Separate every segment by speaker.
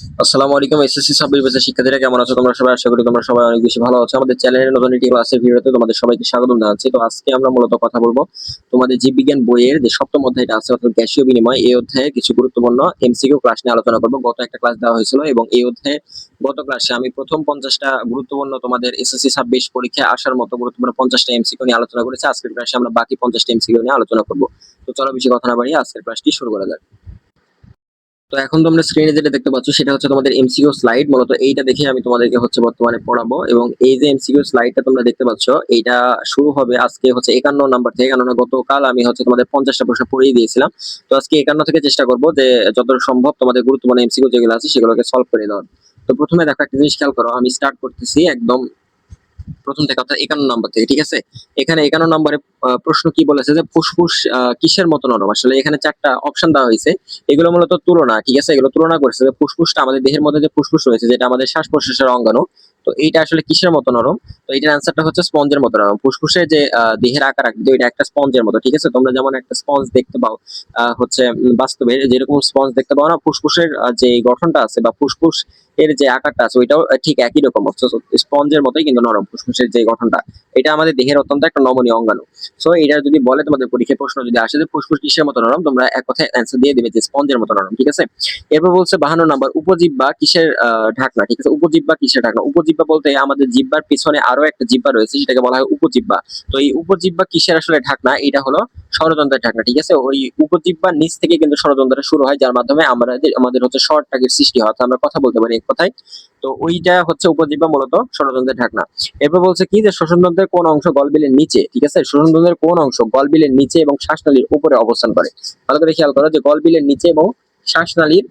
Speaker 1: আসসালামু আলাইকুম এসএসসি ছাব্বিশ বছর শিক্ষার্থীরা কেমন আছো? তোমরা সবাই আশা করি তোমরা সবাই অনেক বেশি ভালো আছো। আমাদের চ্যানেলের নতুন একটি ক্লাসের ভিডিওতে তোমাদের সবাইকে স্বাগত জানাচ্ছি। তো আজকে আমরা মূলত কথা বলব তোমাদের জীববিজ্ঞান বইয়ের যে সপ্তম অধ্যায়টা আছে অর্থাৎ গ্যাসীয় বিনিময়। এই অধ্যায়ে কিছু গুরুত্বপূর্ণ এমসিকিউ ক্লাস নিয়ে আলোচনা করব। গত একটা ক্লাস দেওয়া হয়েছিল এবং এই অধ্যায়ে গত ক্লাসে আমি প্রথম পঞ্চাশটা গুরুত্বপূর্ণ তোমাদের এসএসসি ছাব্বিশ পরীক্ষায় আসার মতো গুরুত্বপূর্ণ পঞ্চাশটা এমসিকিউ নিয়ে আলোচনা করেছি। আজকের ক্লাসে আমরা বাকি পঞ্চাশটা এমসিকিউ নিয়ে আলোচনা করব। তো চলো বেশি কথা না বাড়িয়ে আজকের ক্লাসটি শুরু করা যাক। তো এখন তোমরা স্ক্রিনে যেটা দেখতে পাচ্ছ, সেটা হচ্ছে তোমাদের এমসিকিউ স্লাইড মূলত এইটা দেখে আমি তোমাদেরকে হচ্ছে বর্তমানে পড়াবো। এবং এই যে এমসিকিউ স্লাইডটা তোমরা দেখতে পাচ্ছ, এইটা শুরু হবে আজকে হচ্ছে একান্ন নাম্বার থেকে। কেননা গতকাল আমি হচ্ছে তোমাদের পঞ্চাশটা প্রশ্ন পড়িয়ে দিয়েছিলাম। তো আজকে একান্ন থেকে চেষ্টা করব যে যতটা সম্ভব তোমাদের গুরুত্বপূর্ণ এমসিকিউ যেগুলো আছে, সেগুলোকে সলভ করে দেওয়ার। তো প্রথমে দেখো একটা জিনিস খেয়াল করো, আমি স্টার্ট করতেছি একদম প্রথম থেকে অর্থাৎ একান্ন নাম্বার থেকে, ঠিক আছে? এখানে একান্ন নম্বরে প্রশ্ন কি বলেছে যে ফুসফুস কিসের মতো নরম? আসলে এখানে চারটা অপশন দেওয়া হয়েছে। এগুলো মূলত তুলনা, ঠিক আছে? এগুলো তুলনা করেছে যে ফুসফুসটা আমাদের দেহের মধ্যে যে ফুসফুস রয়েছে, যেটা আমাদের শ্বাস প্রশ্বাসের অঙ্গাণু, তো এইটা আসলে কিসের মতো নরম? তো এটার অ্যান্সারটা হচ্ছে স্পঞ্জের মতো নরম। ফুসফুসের যে দেহের আকার আকৃতি ওইটা একটা স্পঞ্জের মতো, ঠিক আছে? তোমরা যেমন একটা স্পঞ্জ দেখতে পাও হচ্ছে বাস্তবে, যেরকম স্পঞ্জ দেখতে পাও না, ফুসফুসের যে গঠনটা আছে বা ফুসফুস এর যে আকারটা আছে, ওইটাও ঠিক একই রকম। স্পঞ্জের মতোই কিন্তু নরম ফুসফুসের যে গঠনটা, এটা আমাদের দেহের অত্যন্ত একটা নমনীয় অঙ্গাণু। সো এটা যদি বলে তোমাদের পরীক্ষায় প্রশ্ন যদি আসে যে ফুসফুস কিসের মতো নরম, তোমরা এক কথায় অ্যান্সার দিয়ে দেবে যে স্পঞ্জের মতো নরম, ঠিক আছে? এরপর বলছে বাহান্ন নাম্বার, উপজিব্বা কিসের ঢাকনা, ঠিক আছে? উপজিব্বা কিসের ঢাকনা? উপজিব্বা বলতে আমাদের জিব্বার পিছনে আরও একটা জিব্বা রয়েছে সেটাকে বলা হয় উপজিব্বা। তো এই উপজিব্বা কিসের আসলে ঢাকনা? এটা হলো ষড়যন্ত্রের ঢাকনা, ঠিক আছে? ওই উপজিব্বার নিচ থেকে কিন্তু ষড়যন্ত্রটা শুরু হয়, যার মাধ্যমে আমাদের আমাদের হচ্ছে শর্ট টাকের সৃষ্টি হয় আমরা কথা বলতে পারি এক কথায়। তো ওইটা হচ্ছে উপজিব্বা মূলত ষড়যন্ত্রের ঢাকনা। এরপর বলছে কি যে শ্বসনতন্ত্রের কোন অংশ গলবিলের নিচে, ঠিক আছে? শ্বসনতন্ত্রের কোন অংশ গলবিলের নিচে এবং শ্বাসনালীর উপরে অবস্থান করে। ভালো করে খেয়াল করো যে গলবিলের নিচে এবং শ্বাসনালীর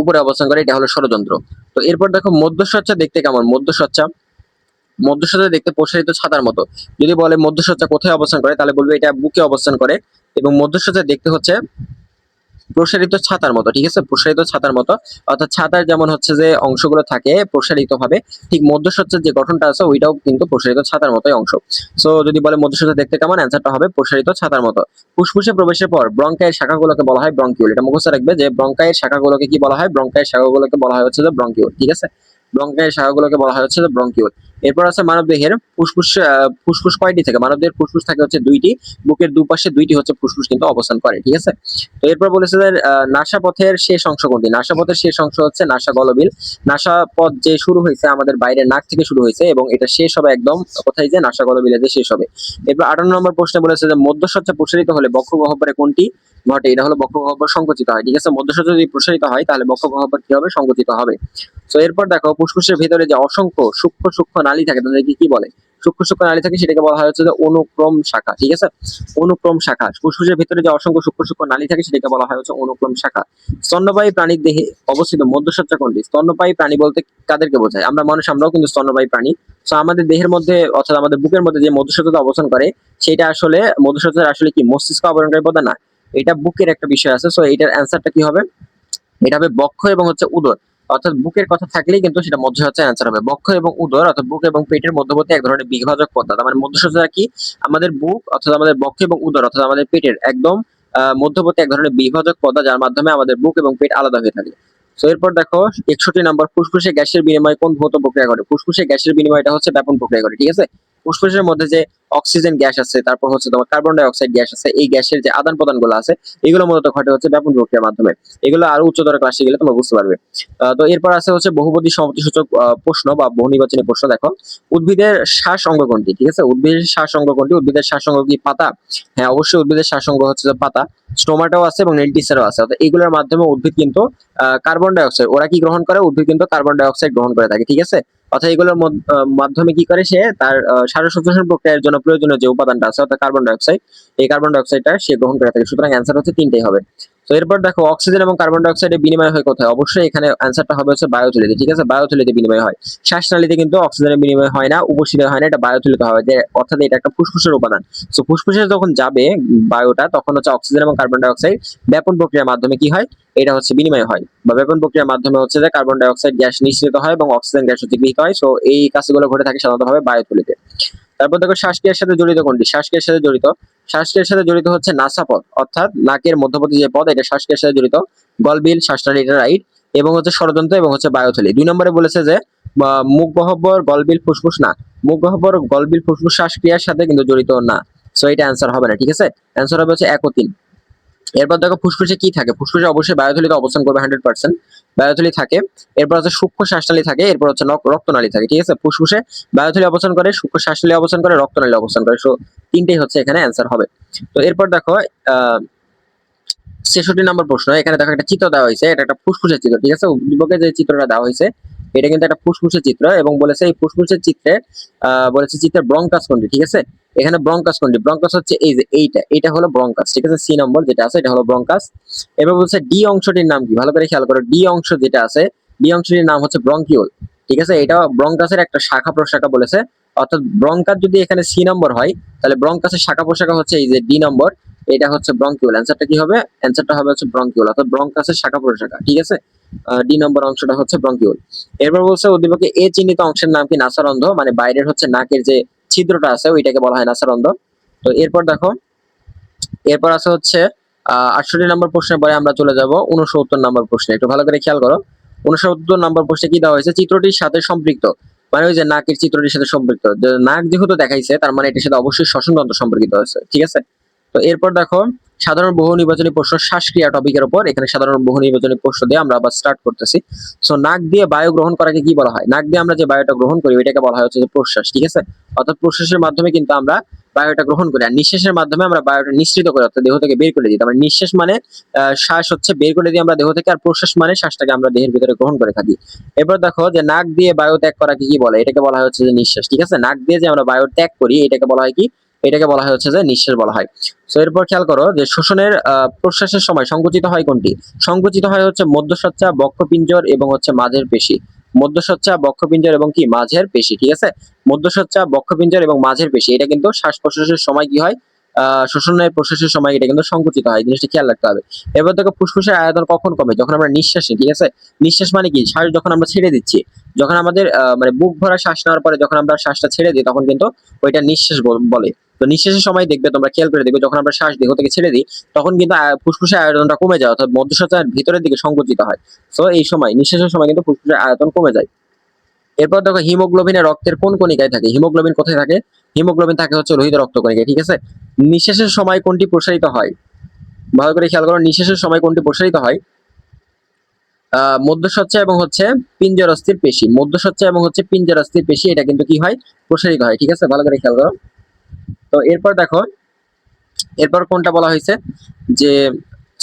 Speaker 1: উপরে অবস্থান করে, এটা হলো ষড়যন্ত্র। তো এরপর দেখো মধ্যসজ্জা দেখতে কেমন? মধ্যসজ্জা মধ্যসজ্জা দেখতে প্রসারিত ছাতার মতো। যদি বলে মধ্যসজ্জা কোথায় অবস্থান করে, তাহলে বলবে এটা বুকে অবস্থান করে এবং মধ্যসজ্জা দেখতে হচ্ছে প্রসারিত ছাতার মতো, ঠিক আছে? প্রসারিত ছাতার মতো। অর্থাৎ ছাতার যেমন হচ্ছে যে অংশগুলো থাকে প্রসারিত ভাবে ঠিক মধ্যসজ্জার যে গঠনটা আছে, ওইটাও কিন্তু প্রসারিত ছাতার মতোই অংশ। সো যদি বলে মধ্যসজ্জা দেখতে কেমন অ্যান্সারটা হবে প্রসারিত ছাতার মতো। ফুসফুসে প্রবেশের পর ব্রঙ্কায়ের শাখাগুলোকে বলা হয় ব্রঙ্কিউল। এটা মুখস্থ রাখবে যে ব্রঙ্কায়ের শাখাগুলোকে কি বলা হয়? ব্রঙ্কায়ের শাখাগুলোকে বলা হয় হচ্ছে যে ব্রঙ্কিউল, ঠিক আছে? ব্রঙ্কায়ের শাখাগুলোকে বলা হয় হচ্ছে যে ব্রঙ্কিউল। এরপর আছে মানবদেহের ফুসফুস ফুসফুস কয়টি থাকে? মানবদেহের ফুসফুস থাকে হচ্ছে দুইটি বুকের দুপাশে দুইটি হচ্ছে ফুসফুস কিন্তু অবস্থান করে ঠিক আছে? তো এরপর বলেছে যে আহ, নাসাপথের শেষ অংশ কোনটি? নাসাপথের শেষ অংশ হচ্ছে নাসা গলবিল নাসাপথ যে শুরু হয়েছে আমাদের বাইরের নাক থেকে শুরু হয়েছে এবং এটা শেষ হবে একদম কোথায় যে নাসা গলবিলে যে শেষ হবে। এরপর আটান্ন নম্বর প্রশ্নে বলেছে যে মধ্যসজ্জা প্রসারিত হলে বক্ষ গহ্বরে কোনটি? ঘটে এটা হলো বক্ষ গহ্বর সংকুচিত হয় ঠিক আছে? মধ্যসজ্জা যদি প্রসারিত হয় তাহলে বক্ষ গহ্বর কি হবে? সংকুচিত হবে। তো এরপর দেখো ফুসফুসের ভিতরে যে অসংখ্য সূক্ষ্ম সূক্ষ্ম নালী থাকে, তাদেরকে কি বলে? সূক্ষ্ম সূক্ষ্ম নালী থাকে, সেটাকে বলা হয় হচ্ছে অনুক্রম শাখা, ঠিক আছে? অনুক্রম শাখা, ফুসফুসের ভিতরে যে অসংখ্য সূক্ষ্ম সূক্ষ্ম নালী থাকে, সেটাকে বলা হয় হচ্ছে অনুক্রম শাখা। স্তন্যপায়ী প্রাণীর দেহে অবস্থিত মধ্যসজ্জা কোনটি? স্তন্যপায়ী প্রাণী বলতে কাদেরকে বোঝায়? আমরা মানুষ, আমরাও কিন্তু স্তন্যপায়ী প্রাণী। তো আমাদের দেহের মধ্যে, অর্থাৎ আমাদের বুকের মধ্যে যে মধ্যসজ্জা অবস্থান করে, সেটা আসলে, মধ্যসজ্জার আসলে কি? মস্তিষ্ক আবরণকারী পদা না। এটা বুকের একটা বিষয় আছে। সো এটার অ্যান্সারটা কি হবে? এটা হবে বক্ষ এবং হচ্ছে উদর। অর্থাৎ বুকের কথা থাকলেই কিন্তু সেটা মধ্য হচ্ছে অ্যান্সার হবে। বক্ষ এবং উদর অর্থাৎ বুক এবং পেটের মধ্যবর্তী এক ধরনের বিভাজক তার মানে মধ্যসজ্জা কি? আমাদের বুক অর্থাৎ আমাদের বক্ষ এবং উদর অর্থাৎ আমাদের পেটের একদম মধ্যবর্তী এক ধরনের বিভাজক পদা যার মাধ্যমে আমাদের বুক এবং পেট আলাদা হয়ে থাকে। তো এরপর দেখো, একষট্টি নাম্বার ফুসফুসে গ্যাসের বিনিময় কোন ভৌত প্রক্রিয়া ঘটে? ফুসফুসে গ্যাসের বিনিময়টা হচ্ছে ব্যাপন প্রক্রিয়া ঘটে, ঠিক আছে? ফুসফুসের মধ্যে যে অক্সিজেন গ্যাস আছে, তারপর হচ্ছে তোমার কার্বন ডাই অক্সাইড গ্যাস আছে, এই গ্যাসের যে আদান প্রদানগুলো আছে, এগুলো মূলত ঘটে হচ্ছে ব্যাপন প্রক্রিয়ার মাধ্যমে। এগুলো আরও উচ্চতর ক্লাসে গেলে তোমরা বুঝতে পারবে। তো এরপর আছে হচ্ছে বহুপদী সূচক প্রশ্ন বা বহু নির্বাচনী প্রশ্ন। দেখো, উদ্ভিদের শ্বাস অঙ্গ কোনটি ঠিক আছে? উদ্ভিদের শ্বাস অঙ্গ কোনটি উদ্ভিদের শ্বাস অঙ্গ কি পাতা? হ্যাঁ অবশ্যই উদ্ভিদের শ্বাস অঙ্গ হচ্ছে পাতা। স্টোমাটাও আছে এবং নেলটিসারও আছে। অর্থাৎ এগুলোর মাধ্যমে উদ্ভিদ কিন্তু কার্বন ডাই অক্সাইড, ওরা কি গ্রহণ করে? উদ্ভিদ কিন্তু কার্বন ডাই অক্সাইড গ্রহণ করে থাকে, ঠিক আছে? অর্থাৎ এগুলোর মধ্য- মাধ্যমে কি করে সে তার সার সংশ্লেষণ প্রক্রিয়ার জন্য প্রয়োজনীয় যে উপাদানটা আছে, অর্থাৎ কার্বন ডাইঅক্সাইড এই কার্বন ডাইঅক্সাইডটা সে গ্রহণ করে থাকে। সুতরাং অ্যান্সার হচ্ছে তিনটেই হবে। তো এরপর দেখো অক্সিজেন এবং কার্বন ডাই অক্সাইডের বিনিময় হয় কোথায়? অবশ্যই এখানে অ্যান্সারটা হবে হচ্ছে বায়োথলিতে ঠিক আছে? বায়োথলিতে বিনিময় হয়। শ্বাসনালীতে কিন্তু অক্সিজেনের বিনিময় হয় না উপশিরে হয় না, এটা বায়োথলিতে হয় যে অর্থাৎ এটা একটা ফুসফুসের উপাদান। তো ফুসফুসে যখন যাবে বায়ুটা, তখন হচ্ছে অক্সিজেন এবং কার্বন ডাই অক্সাইড ব্যাপন প্রক্রিয়ার মাধ্যমে কি হয়? এটা হচ্ছে বিনিময় হয়। বা ব্যাপন প্রক্রিয়ার মাধ্যমে হচ্ছে যে কার্বন ডাই অক্সাইড গ্যাস নিঃসৃত হয় এবং অক্সিজেন গ্যাস হচ্ছে গৃহীত হয়। সো এই কাজগুলো ঘটে থাকে সাধারণতভাবে বায়ুথলিতে তারপর দেখো শ্বাসক্রিয়ার সাথে জড়িত কোনটি? শ্বাসক্রিয়ার সাথে জড়িত। শ্বাসক্রিয়ার সাথে জড়িত হচ্ছে নাসাপথ অর্থাৎ নাকের মধ্যবর্তী যে পদ, এটা শ্বাসক্রিয়ার সাথে জড়িত। গলবিল শ্বাসনালী এটা রাইট। এবং হচ্ছে ষড়যন্ত্র এবং হচ্ছে বায়োথলি। দুই নম্বরে বলেছে যে মুখ গহ্বর গলবিল, ফুসফুস না। মুখ গহ্বর গলবিল, ফুসফুস, শ্বাসক্রিয়ার সাথে কিন্তু জড়িত না। সো এটা অ্যান্সার হবে না, ঠিক আছে? অ্যান্সার হবে হচ্ছে এক ও তিন। এরপর দেখো ফুসফুসে কি থাকে? ফুসফুসে অবশ্যই বায়ুথলিতে অবস্থান করবে হান্ড্রেড পার্সেন্ট বায়ুথলি থাকে, এরপর হচ্ছে সূক্ষ্ম শ্বাসনালী থাকে, এরপর হচ্ছে রক্তনালী থাকে, ঠিক আছে? ফুসফুসে বায়ুথলি অবস্থান করে, সূক্ষ্ম শ্বাসনালী অবস্থান করে, রক্তনালী অবস্থান করে। সো তিনটেই হচ্ছে এখানে অ্যান্সার হবে। তো এরপর দেখো, আহ, ছেষট্টি নম্বর প্রশ্ন, এখানে দেখো একটা চিত্র দেওয়া হয়েছে, এটা একটা ফুসফুসের চিত্র, ঠিক আছে? উদ্দীপকে যে চিত্রটা দেওয়া হয়েছে, এটা কিন্তু একটা ফুসফুসের চিত্র এবং বলেছে এই ফুসফুসের চিত্রে, আহ, বলেছে চিত্রের ব্রঙ্কাস কোনটি, ঠিক আছে? এখানে ব্রঙ্কাস কোনটি? ব্রঙ্কাস হচ্ছে এই যে এইটা। এটা হলো ব্রঙ্কাস, ঠিক আছে? সি নম্বর যেটা আছে, এটা হলো ব্রঙ্কাস। এবার বলছে ডি অংশটির নাম কি? ভালো করে খেয়াল করো, ডি অংশ যেটা আছে, ডি অংশটির নাম হচ্ছে ব্রঙ্কিউল ঠিক আছে? এটা ব্রঙ্কাসের একটা শাখা প্রশাখা বলেছে। অর্থাৎ ব্রঙ্কাস যদি এখানে সি নম্বর হয়, তাহলে ব্রঙ্কাসের শাখা প্রশাখা হচ্ছে এই যে ডি নম্বর, এটা হচ্ছে ব্রঙ্কিউল অ্যান্সারটা কি হবে? অ্যান্সারটা হবে হচ্ছে ব্রঙ্কিউল অর্থাৎ ব্রঙ্কাসের শাখা প্রশাখা, ঠিক আছে? ডি নম্বর অংশটা হচ্ছে ব্রঙ্কিউল এরপর বলছে উদ্দীপকে এ চিহ্নিত অংশের নাম কি? নাসারন্ধ মানে বাইরের হচ্ছে নাকের যে ছিদ্রটা আছে, ওইটাকে বলা হয় নাসারন্ধন তো এরপর দেখো, এরপর আছে হচ্ছে আটষট্টি নম্বর প্রশ্নের পরে আমরা চলে যাব উনসত্তর নম্বর প্রশ্নে। একটু ভালো করে খেয়াল করো। উনসত্তর নম্বর প্রশ্নে কি দেওয়া হয়েছে? চিত্রটির সাথে সম্পৃক্ত। মানে ওই যে নাকের চিত্রটির সাথে সম্পৃক্ত। নাক যেহেতু দেখাইছে, তার মানে এটির সাথে অবশ্যই শ্বসনতন্ত্র সম্পর্কিত হয়েছে। ঠিক আছে? তো এরপর দেখো, সাধারণ বহু নির্বাচনী প্রশ্ন শ্বাসক্রিয়া টপিকের উপর। এখানে সাধারণ বহু নির্বাচনী প্রশ্ন দিয়ে আমরা আবার স্টার্ট করতেছি। সো নাক দিয়ে বায়ু গ্রহণ করাকে কি বলা হয়? নাক দিয়ে আমরা যে বায়ুটা গ্রহণ করি, ওইটাকে বলা হয় হচ্ছে প্রশ্বাস, ঠিক আছে? অর্থাৎ প্রশ্বাসের মাধ্যমে কিন্তু আমরা বায়ুটা গ্রহণ করি। আর নিঃশ্বাসের মাধ্যমে আমরা বায়ুটা নিঃসৃত করি, অর্থাৎ দেহ থেকে বের করে দিই। তার মানে নিঃশ্বাস মানে শ্বাস হচ্ছে বের করে দিই আমরা দেহ থেকে, আর প্রশ্বাস মানে শ্বাসটাকে আমরা দেহের ভিতরে গ্রহণ করে থাকি। এবার দেখো যে নাক দিয়ে বায়ু ত্যাগ করাকে কি বলে? এটাকে বলা হয় হচ্ছে যে নিঃশ্বাস, ঠিক আছে? নাক দিয়ে যে আমরা বায়ু ত্যাগ করি, এটাকে বলা হয় কি? এটাকে বলা হচ্ছে যে নিঃশ্বাস বলা হয়। তো এরপর খেয়াল করো যে শোষণের প্রশ্বাসের সময় সংকুচিত হয় কোনটি? সংকুচিত হয় হচ্ছে মধ্যসজ্জা, বক্ষপিঞ্জর এবং হচ্ছে মাঝের পেশি। মধ্যসজ্জা, বক্ষপিঞ্জর এবং কি? মাঝের পেশি, ঠিক আছে? মধ্যসজ্জা, বক্ষপিঞ্জর এবং মাঝের পেশি, এটা কিন্তু শ্বাস প্রশ্বাসের সময় কি হয়? শোষণের প্রশ্বাসের সময় এটা কিন্তু সংকুচিত হয় জিনিসটা খেয়াল রাখতে হবে। এবার দেখো ফুসফুসের আয়তন কখন কমে? যখন আমরা নিঃশ্বাসে, ঠিক আছে? নিঃশ্বাস মানে কি? শ্বাস যখন আমরা ছেড়ে দিচ্ছি, যখন আমাদের মানে বুক ভরা শ্বাস নেওয়ার পরে যখন আমরা শ্বাসটা ছেড়ে দিই, তখন কিন্তু ওইটা নিঃশ্বাস বলে। তো নিঃশ্বাসের সময় দেখবে, তোমরা খেয়াল করে দেখবে, যখন আমরা শ্বাস দেহ থেকে ছেড়ে দিই, তখন কিন্তু ফুসফুসের আয়তনটা কমে যায়, অর্থাৎ মধ্যসজ্জার ভিতরের দিকে সংকুচিত হয়। তো এই সময় নিঃশ্বাসের সময় কিন্তু ফুসফুসের আয়তন কমে যায়। এরপর দেখো হিমোগ্লোবিনের রক্তের কোন কণিকায় থাকে? হিমোগ্লোবিন কোথায় থাকে? হিমোগ্লোবিন থাকে হচ্ছে লোহিত রক্ত কণিকায়, ঠিক আছে? নিঃশ্বাসের সময় কোনটি প্রসারিত হয়? ভালো করে খেয়াল করো নিঃশ্বাসের সময় কোনটি প্রসারিত হয়? আহ, মধ্যসজ্জা এবং হচ্ছে পিঞ্জরস্থির পেশি। মধ্যসজ্জা এবং হচ্ছে পিঞ্জরস্থির পেশি, এটা কিন্তু কি হয়? প্রসারিত হয়, ঠিক আছে? ভালো করে খেয়াল করো। তো এরপর দেখো, এরপর কোনটা বলা হয়েছে? যে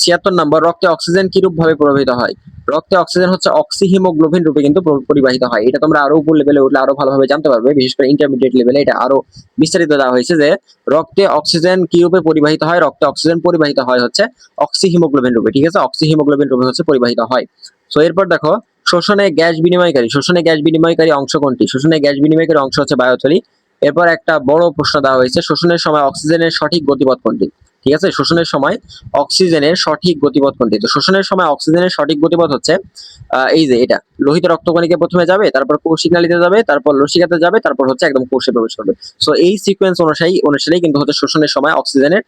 Speaker 1: ছিয়াত্তর নম্বর, রক্তে অক্সিজেন কিরূপ ভাবে প্রবাহিত হয়? রক্তে অক্সিজেন হচ্ছে অক্সিহিমোগ্লোবিন রূপে কিন্তু পরিবাহিত হয়। এটা তোমরা আরও উপর লেভেলে উঠলে আরও ভালোভাবে জানতে পারবে, বিশেষ করে ইন্টারমিডিয়েট লেভেলে এটা আরও বিস্তারিত দেওয়া হয়েছে যে রক্তে অক্সিজেন কি রূপে পরিবাহিত হয়? রক্তে অক্সিজেন পরিবাহিত হয় হচ্ছে অক্সিহিমোগ্লোবিন রূপে, ঠিক আছে? অক্সিহিমোগ্লোবিন রূপে হচ্ছে পরিবাহিত হয়। তো এরপর দেখো, শোষণে গ্যাস বিনিময়কারী, শোষণে গ্যাস বিনিময়কারী অংশ কোনটি? শোষণে গ্যাস বিনিময়কারী অংশ হচ্ছে বায়োথলি। এরপর একটা বড় প্রশ্ন দেওয়া হয়েছে, শোষণের সময় অক্সিজেনের সঠিক গতিপথ কোনটি? ঠিক আছে? শোষণের সময় অক্সিজেনের সঠিক গতিপথ কোনটি? তো শোষণের সময় অক্সিজেনের সঠিক গতিপথ হচ্ছে এই যে এটা। লোহিত রক্তকণিকে প্রথমে যাবে, তারপর কৌশিক নালীতে যাবে, তারপর লসিকাতে যাবে, তারপর হচ্ছে একদম কোষে প্রবেশ করবে। সো এই সিকোয়েন্স অনুসারে অনুসারেই কিন্তু হচ্ছে শোষণের সময় অক্সিজেনের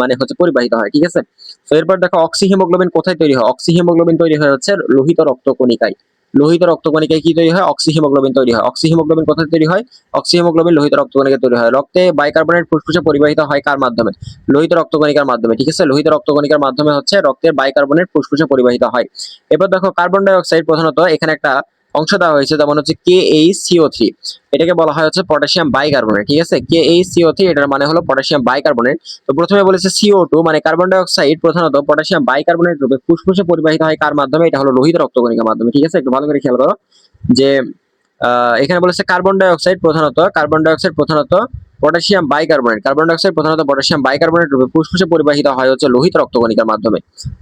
Speaker 1: মানে হচ্ছে পরিবাহিত হয়, ঠিক আছে? তো এরপর দেখো, অক্সিহিমোগ্লোবিন কোথায় তৈরি হয়? অক্সিহিমোগ্লোবিন তৈরি হয় হচ্ছে লোহিত রক্তকণিকায়। লোহিত রক্তকণিকায় কি তৈরি হয়? অক্সিহিমোগ্লোবিন তৈরি হয়। অক্সিহিমোগ্লোবিন কোথায় তৈরি হয়? অক্সিহিমোগ্লোবিন লোহিত রক্তকণিকায় তৈরি হয়। রক্তে বাইকার্বনেট ফুসফুসে পরিবাহিত হয় কার মাধ্যমে? লোহিত রক্তকণিকার মাধ্যমে, ঠিক আছে? লোহিত রক্তকণিকার মাধ্যমে হচ্ছে রক্তের বাইকার্বনেট ফুসফুসে পরিবাহিত হয়। এবার দেখো, কার্বন ডাই অক্সাইড প্রধানত এখানে একটা অংশ দেওয়া হয়েছে যেমন হচ্ছে কে এই সিও থ্রি এটাকে বলা হয় হচ্ছে পটাশিয়াম বাইকার্বনেট ঠিক আছে? কে এইচ সিও থ্রি এটার মানে হলো পটাশিয়াম বাইকার্বনেট তো প্রথমে বলেছে সিও টু মানে কার্বন ডাই অক্সাইড প্রধানত পটাশিয়াম বাইকার্বনেট রূপে ফুসফুসে পরিবাহিত হয় কার মাধ্যমে? এটা হলো লোহিত রক্তকণিকার মাধ্যমে, ঠিক আছে? একটু ভালো করে খেয়াল করো। যে এখানে বলেছে কার্বন ডাই অক্সাইড প্রধানত কার্বন ডাই অক্সাইড প্রধানত potassium bicarbonate carbon dioxide প্রধানত পটাশিয়াম বাইকার্বনেট রূপে ফুসফুসে পরিবাহিত হয় হচ্ছে লোহিত রক্তকণিকার মাধ্যমে।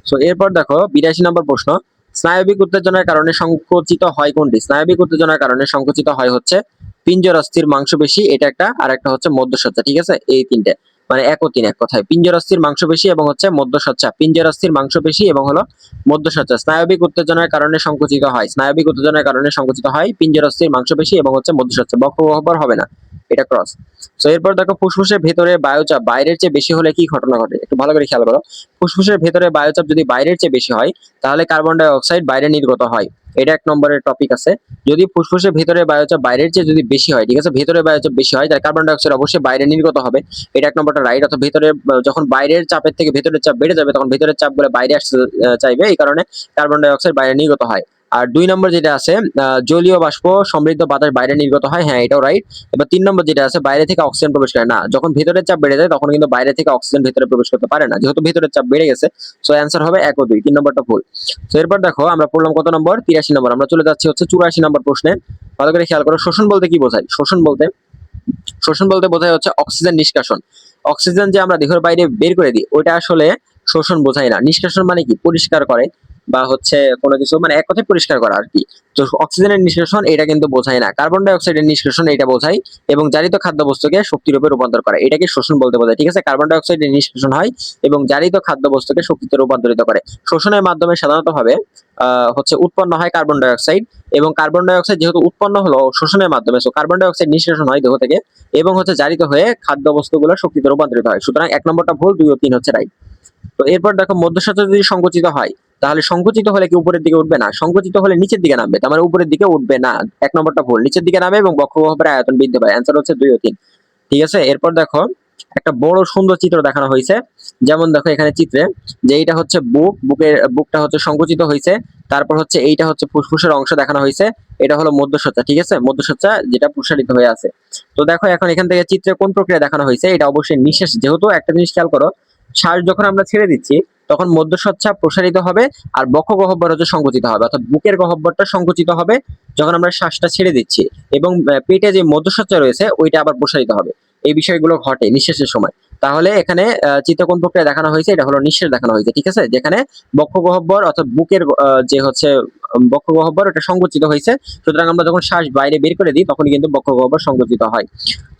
Speaker 1: সো এরপর দেখো, বিরাশি নম্বর প্রশ্ন। স্নায়বিক উত্তেজনার কারণে সংকুচিত হয় কোনটি? স্নায়বিক উত্তেজনার কারণে সংকুচিত হয় হচ্ছে পিঞ্জরাস্থির মাংসপেশি এটা একটা আর একটা হচ্ছে মধ্যসজ্জা, ঠিক আছে? এই তিনটে মানে এক ও তিন, এক কথায়। পিঞ্জর পিঞ্জরাস্থির মাংসপেশি এবং হচ্ছে মধ্যসজ্জা। পিঞ্জরাস্থির মাংসপেশি এবং হলো মধ্যসজ্জা। স্নায়বিক উত্তেজনার কারণে সংকুচিত হয়। স্নায়বিক উত্তেজনার কারণে সংকুচিত হয় পিঞ্জরাস্থির মাংসপেশি এবং হচ্ছে মধ্যসজ্জা। বক্ষগহ্বর হবে না। এটা ক্রস তো এরপর দেখো ফুসফুসের ভেতরে বায়ুচাপ বাইরের চেয়ে বেশি হলে কি ঘটনা ঘটে? একটু ভালো করে খেয়াল করো। ফুসফুসের ভেতরে বায়ুচাপ যদি বাইরের চেয়ে বেশি হয়, তাহলে কার্বন ডাই অক্সাইড বাইরে নির্গত হয়। এটা এক নম্বরের টপিক আছে। যদি ফুসফুসের ভেতরে বায়ুচাপ বাইরের চেয়ে যদি বেশি হয়, ঠিক আছে? ভেতরে বায়ুচাপ বেশি হয়, তাহলে কার্বন ডাই অক্সাইড অবশ্যই বাইরে নির্গত হবে। এটা এক নম্বরটা রাইট অথবা ভেতরে যখন বাইরের চাপের থেকে ভেতরের চাপ বেড়ে যাবে, তখন ভেতরের চাপগুলো বাইরে আসতে চাইবে। এই কারণে কার্বন ডাই অক্সাইড বাইরে নির্গত হয়। আর দুই নম্বর যেটা আছে জলীয় বাষ্প সমৃদ্ধ বাতাস বাইরে নির্গত হয়। হ্যাঁ এটাও রাইট এবার তিন নম্বর যেটা আছে, বাইরে থেকে অক্সিজেন প্রবেশ করে না। যখন ভেতরের চাপ বেড়ে যায়, তখন কিন্তু বাইরে থেকে অক্সিজেন ভেতরে প্রবেশ করতে পারে না। যেহেতু ভেতরের চাপ বেড়ে গেছে সো অ্যান্সার হবে এক ও দুই। তিন নম্বরটা ভুল। তো এরপর দেখো, আমরা পড়লাম কত নম্বর? তিরাশি নম্বর। আমরা চলে যাচ্ছি হচ্ছে চুরাশি নম্বর প্রশ্নে। ভালো করে খেয়াল করো, শোষণ বলতে কি বোঝায়? শোষণ বলতে শোষণ বলতে বোঝায় হচ্ছে অক্সিজেন নিষ্কাশন। অক্সিজেন যে আমরা দেহের বাইরে বের করে দিই, ওইটা আসলে শোষণ বোঝায় না। নিষ্কাশন মানে কি? পরিষ্কার করে। বা হচ্ছে কোনো কিছু মানে এক কথায় পরিষ্কার করা আর কি। তো অক্সিজেনের নিষ্কাশন এটা কিন্তু বোঝায় না। কার্বন ডাই অক্সাইডের নিষ্কাশন এটা বোঝায় এবং জারিত খাদ্যবস্তুকে শক্তিরূপে রূপান্তর করে। এটাকে শোষণ বলতে বোঝায় ঠিক আছে? কার্বন ডাই অক্সাইডের নিষ্কাশন হয় এবং জারিত খাদ্যবস্তুকে শক্তিতে রূপান্তরিত করে। শোষণের মাধ্যমে সাধারণত ভাবে আহ, হচ্ছে উৎপন্ন হয় কার্বন ডাই অক্সাইড এবং কার্বন ডাই অক্সাইড যেহেতু উৎপন্ন হলো শোষণের মাধ্যমে সো কার্বন ডাই অক্সাইড নিষ্কাশন হয় দেহ থেকে এবং হচ্ছে জারিত হয়ে খাদ্য বস্তুগুলো শক্তিতে রূপান্তরিত হয়। সুতরাং এক নম্বরটা ভুল দুই ও তিন হচ্ছে রাইট তো এরপর দেখো মধ্যস্বত্ব যদি সংকুচিত হয়। তাহলে সংকুচিত হলে কি উপরের দিকে উঠবে না? সংকুচিত হলে নিচের দিকে নামবে। তার মানে উপরের দিকে উঠবে না। এক নম্বরটা ভুল। নিচের দিকে নামবে এবং বক্ষগহ্বরের আয়তন বৃদ্ধি পায়। অ্যান্সার হচ্ছে দুই ও তিন। ঠিক আছে? এরপর দেখো, একটা বড় সুন্দর চিত্র দেখানো হয়েছে। যেমন দেখো এখানে চিত্রে, যে এইটা হচ্ছে বুক। বুকের, বুকটা হচ্ছে সংকুচিত হয়েছে। তারপর হচ্ছে এইটা হচ্ছে ফুসফুসের অংশ দেখানো হয়েছে। এটা হলো মধ্যসজ্জা। ঠিক আছে? মধ্যসজ্জা যেটা প্রসারিত হয়ে আছে। তো দেখো এখন এখান থেকে চিত্রে কোন প্রক্রিয়া দেখানো হয়েছে? এটা অবশ্যই নিঃশ্বাস যেহেতু একটা জিনিস খেয়াল করো, শ্বাস যখন আমরা ছেড়ে দিচ্ছি তখন মধ্যসচ্ছা প্রসারিত হবে আর বক্ষ গহব্বর হচ্ছে সংকুচিত হবে। অর্থাৎ বুকের গহব্বরটা সংকুচিত হবে যখন আমরা শ্বাসটা ছেড়ে দিচ্ছি এবং পেটে যে মধ্যসচ্ছা রয়েছে, ওইটা আবার প্রসারিত হবে। এই বিষয়গুলো ঘটে নিঃশ্বাসের সময়। তাহলে এখানে চিত্র প্রক্রিয়া দেখানো হয়েছে, এটা হলো নিঃশ্বাস দেখানো হয়েছে, ঠিক আছে? যেখানে বক্ষ গহ্বর অর্থাৎ বুকের যে হচ্ছে বক্ষ গহ্বর ওটা সংকুচিত হয়েছে। সুতরাং আমরা যখন শ্বাস বাইরে বের করে দিই তখন কিন্তু বক্ষ গহ্বর সংকুচিত হয়।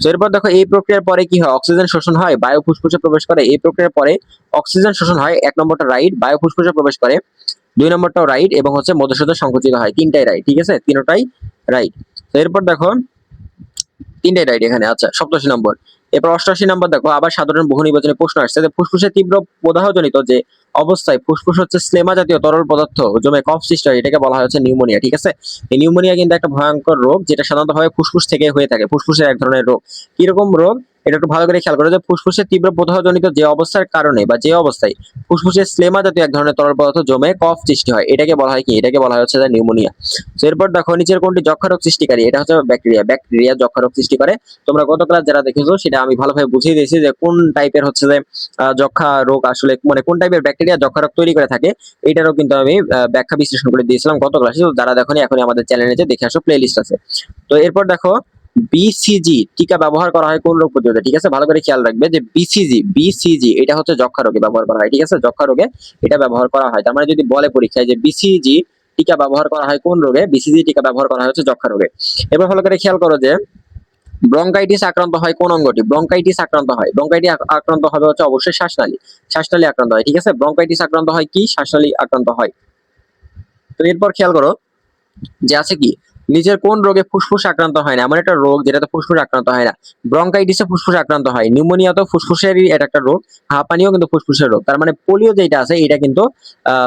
Speaker 1: তো এরপর দেখো, এই প্রক্রিয়ার পরে কি হয়? অক্সিজেন শোষণ হয়, বায়ু ফুসফুসে প্রবেশ করে। এই প্রক্রিয়ার পরে অক্সিজেন শোষণ হয়, এক নম্বরটা রাইট, বায়ু ফুসফুসে প্রবেশ করে। দুই নম্বরটাও রাইট এবং হচ্ছে মধ্যসজ্জা সংকুচিত হয়, তিনটাই রাইট, ঠিক আছে? তিনটাই রাইট। তো এরপর দেখো, তিনটাই রাইট এখানে আচ্ছা সপ্তাশি নম্বর। এরপর অষ্টআশি নম্বর দেখো, আবার সাধারণ বহু নির্বাচনে প্রশ্ন আসছে। যে ফুসফুসে তীব্র প্রদাহজনিত যে অবস্থায়, ফুসফুস হচ্ছে স্লেমা জাতীয় তরল পদার্থ জমে কফ সিস্টার, এটাকে বলা হচ্ছে নিউমোনিয়া, ঠিক আছে? নিউমোনিয়া কিন্তু একটা ভয়ঙ্কর রোগ, যেটা সাধারণত ভাবে ফুসফুস থেকে হয়ে থাকে, ফুসফুসের এক ধরনের রোগ। কীরকম রোগ? এটা একটু ভালো করে খেয়াল করো যে ফুসফুসের তীব্র প্রদাহজনিত যে অবস্থার কারণে বা যে অবস্থায় ফুসফুসের স্লেমা জাতীয় এক ধরনের তরল পদার্থ জমে কফ সৃষ্টি হয়। এটাকে বলা হয় কি? এটাকে বলা হয় হচ্ছে নিউমোনিয়া। তো এরপর দেখো নিচের কোনটি যক্ষা রোগ সৃষ্টিকারী? এটা হচ্ছে ব্যাকটেরিয়া। ব্যাকটেরিয়া যক্ষা রোগ সৃষ্টি করে। তোমরা গত ক্লাস যারা দেখেছ, সেটা আমি ভালোভাবে বুঝিয়ে দিয়েছি যে কোন টাইপের হচ্ছে যে যক্ষা রোগ আসলে মানে কোন টাইপের ব্যাকটেরিয়া যক্ষা রোগ তৈরি করে থাকে, এটারও কিন্তু আমি ব্যাখ্যা বিশ্লেষণ করে দিয়েছিলাম গত ক্লাসে যারা দেখো এখন আমাদের চ্যানেলে যে দেখে আসো প্লে লিস্ট আছে। তো, এরপর দেখো বিসিজি টিকা ব্যবহার করা হয় কোন রোগ প্রতিরোধে? ঠিক আছে? ভালো করে খেয়াল রাখবে যে বিসিজি বিসিজি এটা হচ্ছে যক্ষা রোগে ব্যবহার করা হয়, ঠিক আছে? যক্ষা রোগে এটা ব্যবহার করা হয়। তার মানে যদি বলে পরীক্ষায় যে বিসিজি টিকা ব্যবহার করা হয় কোন রোগে? বিসিজি টিকা ব্যবহার করা হয় হচ্ছে যক্ষা রোগে। এবার ভালো করে খেয়াল করো যে ব্রঙ্কাইটিস আক্রান্ত হয় কোন অঙ্গটি? ব্রঙ্কাইটিস আক্রান্ত হয়। ব্রঙ্কাইটিস আক্রান্ত হবে হচ্ছে অবশ্যই শ্বাসনালী। শ্বাসনালী আক্রান্ত হয়, ঠিক আছে? ব্রঙ্কাইটিস আক্রান্ত হয় কি? শ্বাসনালী আক্রান্ত হয়। তো এরপর খেয়াল করো যে আছে কি? নিজের কোন রোগে ফুসফুস আক্রান্ত হয় না, এমন একটা রোগ যেটাতে ফুসফুস আক্রান্ত হয় না। ব্রঙ্কাইটিসে ফুসফুস আক্রান্ত হয় নিউমোনিয়া তো ফুসফুসেরই এটা একটা রোগ, হাঁপানিও কিন্তু ফুসফুসের রোগ। তার মানে পোলিও যেটা আছে, এটা কিন্তু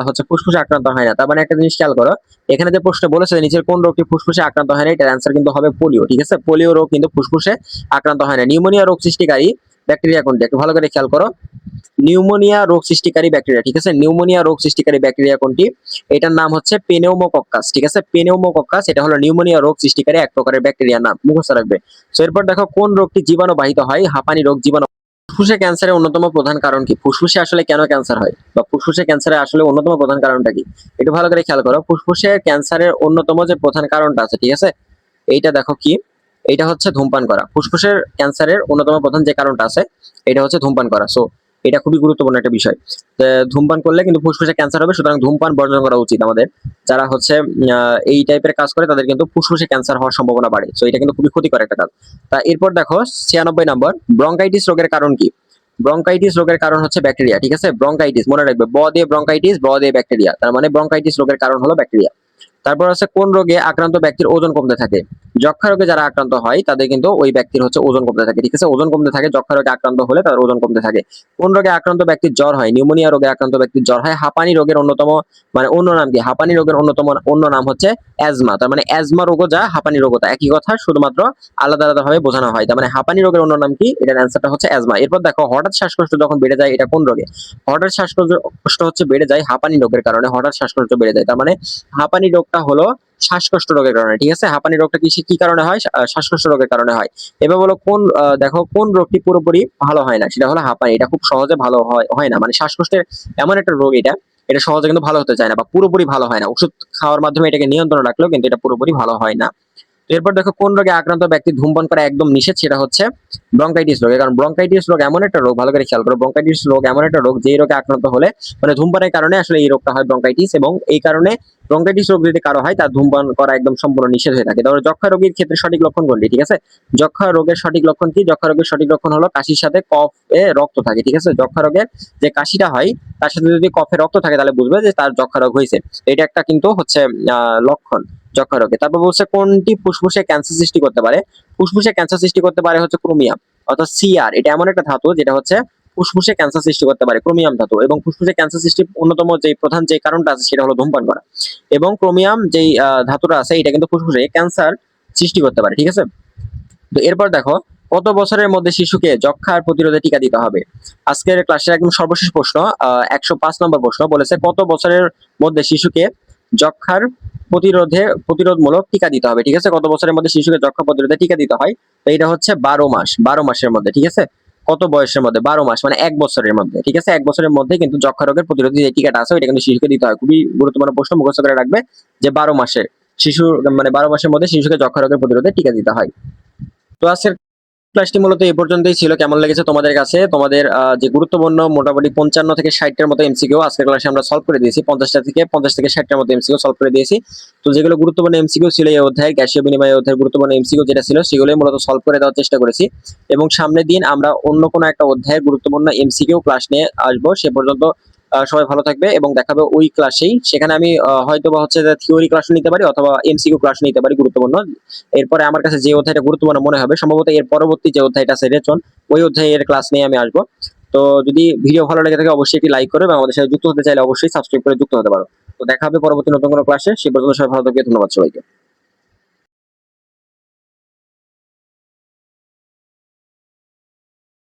Speaker 1: হচ্ছে ফুসফুসে আক্রান্ত হয় না। তার মানে একটা জিনিস খেয়াল করো, এখানে যে প্রশ্ন বলেছে নিচের কোন রোগটি ফুসফুসে আক্রান্ত হয় না, এটার অ্যান্সার কিন্তু হবে পোলিও, ঠিক আছে? পোলিও রোগ কিন্তু ফুসফুসে আক্রান্ত হয় না। নিউমোনিয়া রোগ সৃষ্টিকারী ব্যাকটেরিয়া কোনটি? একটু ভালো করে খেয়াল করো। নিউমোনিয়া রোগ সৃষ্টিকারী ব্যাকটেরিয়া, ঠিক আছে? নিউমোনিয়া রোগ সৃষ্টিকারী ব্যাকটেরিয়া কোনটি? এটার নাম হচ্ছে পেনেউমোকক্কাস ঠিক আছে? পেনেউমোকক্কাস এটা হলো নিউমোনিয়া রোগ সৃষ্টিকারী এক প্রকারের ব্যাকটেরিয়া নাম। মুখস্থ রাখবে। তো এরপর দেখো কোন রোগটি জীবাণু বাহিত হয়? হাঁপানি রোগ, জীবাণু। ফুসফুসে ক্যান্সারের অন্যতম প্রধান কারণ কি? ফুসফুসে আসলে কেন ক্যান্সার হয়? বা ফুসফুসে ক্যান্সারের আসলে অন্যতম প্রধান কারণটা কি? একটু ভালো করে খেয়াল করো। ফুসফুসে ক্যান্সারের অন্যতম যে প্রধান কারণটা আছে, ঠিক আছে? এইটা দেখো কি? এইটা হচ্ছে ধূমপান করা। ফুসফুসের ক্যান্সারের অন্যতম প্রধান যে কারণটা আছে, এটা হচ্ছে ধূমপান করা। সো এটা খুবই গুরুত্বপূর্ণ একটা বিষয়। ধূমপান করলে কিন্তু ফুসফুসে ক্যান্সার হবে, সুতরাং ধূমপান বর্জন করা উচিত আমাদের। যারা হচ্ছে এই টাইপের কাজ করে, তাদের কিন্তু ফুসফুসে ক্যান্সার হওয়ার সম্ভাবনা বাড়ে। সো এটা কিন্তু খুবই ক্ষতিকর একটা কাজ। তা এরপর দেখো, ছিয়ানব্বই নম্বর, ব্রঙ্কাইটিস রোগের কারণ কি? ব্রঙ্কাইটিস রোগের কারণ হচ্ছে ব্যাকটেরিয়া, ঠিক আছে? ব্রঙ্কাইটিস, মনে রাখবে, ব দিয়ে ব্রঙ্কাইটিস, ব দিয়ে ব্যাকটেরিয়া। তার মানে ব্রঙ্কাইটিস রোগের কারণ হলো ব্যাকটেরিয়া। তারপর আছে কোন রোগে আক্রান্ত ব্যক্তির ওজন কমতে থাকে? যক্ষা রোগে যারা আক্রান্ত হয়, তাদের কিন্তু ওই ব্যক্তির হচ্ছে ওজন কমতে থাকে। ঠিক আছে? ওজন কমতে থাকে যক্ষা রোগে আক্রান্ত হলে তার ওজন কমতে থাকে। কোন রোগে আক্রান্ত ব্যক্তির জ্বর হয়? নিউমোনিয়া রোগে আক্রান্ত ব্যক্তির জ্বর হয়। হাঁপানি রোগের অন্যতম মানে অন্য নাম কি? হাঁপানি রোগের অন্যতম, অন্য নাম হচ্ছে অ্যাজমা। তার মানে অ্যাজমা রোগও যা, হাঁপানি রোগও তা। একই কথা, শুধুমাত্র আলাদা আলাদা ভাবে বোঝানো হয়। তার মানে হাঁপানি রোগের অন্য নাম কি? এটার অ্যান্সারটা হচ্ছে অ্যাজমা। এরপর দেখো, হঠাৎ শ্বাসকষ্ট যখন বেড়ে যায়, এটা কোন রোগে? হঠাৎ শ্বাসকষ্ট হচ্ছে বেড়ে যায় হাঁপানি রোগের কারণে। হঠাৎ শ্বাসকষ্ট বেড়ে যায়। তার মানে হাঁপানি রোগটা হলো শ্বাসকষ্ট রোগের কারণে, ঠিক আছে? হাঁপানি রোগটা কি কি কারণে হয়? শ্বাসকষ্ট রোগের কারণে হয়। এবার বলো কোন দেখো কোন রোগটি পুরোপুরি ভালো হয় না, সেটা হলো হাঁপানি। এটা খুব সহজে ভালো হয় হয় না। মানে শ্বাসকষ্টের এমন একটা রোগ এটা এটা সহজে কিন্তু ভালো হতে চায় না বা পুরোপুরি ভালো হয় না। ওষুধ খাওয়ার মাধ্যমে এটাকে নিয়ন্ত্রণ রাখলেও কিন্তু এটা পুরোপুরি ভালো হয় না। এরপর দেখো কোন রোগে আক্রান্ত ব্যক্তি ধূমপান করা একদম নিষেধ, সেটা হচ্ছে ব্রঙ্কাইটিস রোগে। কারণ ব্রঙ্কাইটিস রোগ এমন একটা রোগ, ভালো করে খেয়াল করো, ব্রঙ্কাইটিস রোগ এমন একটা রোগ যেই রোগে আক্রান্ত হলে মানে ধূমপানের কারণে আসলে এই রোগটা হয় ব্রঙ্কাইটিস এবং এই কারণে ব্রঙ্কাইটিস রোগ যদি কারও হয়, তার ধূমপান করা একদম সম্পূর্ণ নিষেধ হয়ে থাকে। তারপরে যক্ষা রোগীর ক্ষেত্রে সঠিক লক্ষণ কোনটি, ঠিক আছে? যক্ষা রোগের সঠিক লক্ষণ কি? যক্ষা রোগের সঠিক লক্ষণ হলো কাশির সাথে কফ এ রক্ত থাকে, ঠিক আছে? যক্ষা রোগের যে কাশিটা হয়, তার সাথে যদি কফে রক্ত থাকে, তাহলে বুঝবে যে তার যক্ষা রোগ হয়েছে। এটা একটা কিন্তু হচ্ছে লক্ষণ। যক্ষা রোগে তারপর বলছে কোনটি ফুসফুসে ক্যান্সার সৃষ্টি করতে পারে? ফুসফুসে ক্যান্সার সৃষ্টি করতে পারে হচ্ছে ক্রোমিয়াম, অর্থাৎ সিআর। এটা এমন একটা ধাতু যেটা হচ্ছে ফুসফুসে ক্যান্সার সৃষ্টি করতে পারে, ক্রোমিয়াম ধাতু। এবং ফুসফুসে ক্যান্সার সৃষ্টির অন্যতম যে প্রধান যে কারণটা আছে, সেটা হলো ধূমপান করা। এবং ক্রোমিয়াম যেই ধাতুটা আছে, এটা কিন্তু ফুসফুসে ক্যান্সার সৃষ্টি করতে পারে, ঠিক আছে? তো এরপর দেখো, কত বছরের মধ্যে শিশুকে যক্ষার প্রতিরোধে টিকা দিতে হবে? আজকের ক্লাসের একদম সর্বশেষ প্রশ্ন একশো পাঁচ নম্বর প্রশ্ন বলেছে কত বছরের মধ্যে শিশুকে যক্ষার প্রতিরোধে, প্রতিরোধমূলক টিকা দিতে হবে, ঠিক আছে? কত বছরের মধ্যে শিশুকে যক্ষা প্রতিরোধে টিকা দিতে হয়? তো এটা হচ্ছে বারো মাস, বারো মাসের মধ্যে, ঠিক আছে? কত বয়সের মধ্যে? বারো মাস মানে এক বছরের মধ্যে, ঠিক আছে? এক বছরের মধ্যে কিন্তু যক্ষা রোগের প্রতিরোধী যে টিকাটা আছে, ওইটা কিন্তু শিশুকে দিতে হয়। খুবই গুরুত্বপূর্ণ প্রশ্ন মুখস্থ করে রাখবে যে বারো মাসে শিশু মানে বারো মাসের মধ্যে শিশুকে যক্ষা রোগের প্রতিরোধে টিকা দিতে হয়। তো আজকের ক্লাসটি মূলত এই পর্যন্তই ছিল। কেমন লেগেছে তোমাদের কাছে? তোমাদের যে গুরুত্বপূর্ণ মোটামুটি পঞ্চান্ন থেকে ষাটটার মতো এমসিকিউ আজকের ক্লাসে আমরা সলভ করে দিয়েছি। পঞ্চাশটা থেকে, পঞ্চাশ থেকে ষাটটার মতো এমসিকিউ সলভ করে দিয়েছি। তো যেগুলো গুরুত্বপূর্ণ এমসিকিউ ছিল এই অধ্যায়, গ্যাসীয় বিনিময় অধ্যায়ের গুরুত্বপূর্ণ এমসিকিউ যেটা ছিল, সেগুলোই মূলত সলভ করে দেওয়ার চেষ্টা করেছি। এবং সামনের দিন আমরা অন্য কোনো একটা অধ্যায়ের গুরুত্বপূর্ণ এমসিকিউ ক্লাস নিয়ে আসব। সে পর্যন্ত সবাই ভালো থাকবে এবং দেখাবে ওই ক্লাসেই সেখানে আমি হয়তো বা হচ্ছে থিওরি ক্লাস নিতে পারি অথবা এমসিকিউ ক্লাস নিতে পারি গুরুত্বপূর্ণ। এরপরে আমার কাছে যে অধ্যায়টা গুরুত্বপূর্ণ মনে হবে, সম্ভবত এর পরবর্তী যে অধ্যায়টা আছে রেচন, ওই অধ্যায়ের ক্লাস নিয়ে আমি আসব। তো যদি ভিডিও ভালো লেগে থাকে, অবশ্যই একটি লাইক করো এবং আমাদের সাথে যুক্ত হতে চাইলে অবশ্যই সাবস্ক্রাইব করে যুক্ত হতে পারো। তো দেখা হবে পরবর্তী নতুন কোনো ক্লাসে সে পর্যন্ত সবাই ভালো থাকবে, ধন্যবাদ সবাইকে।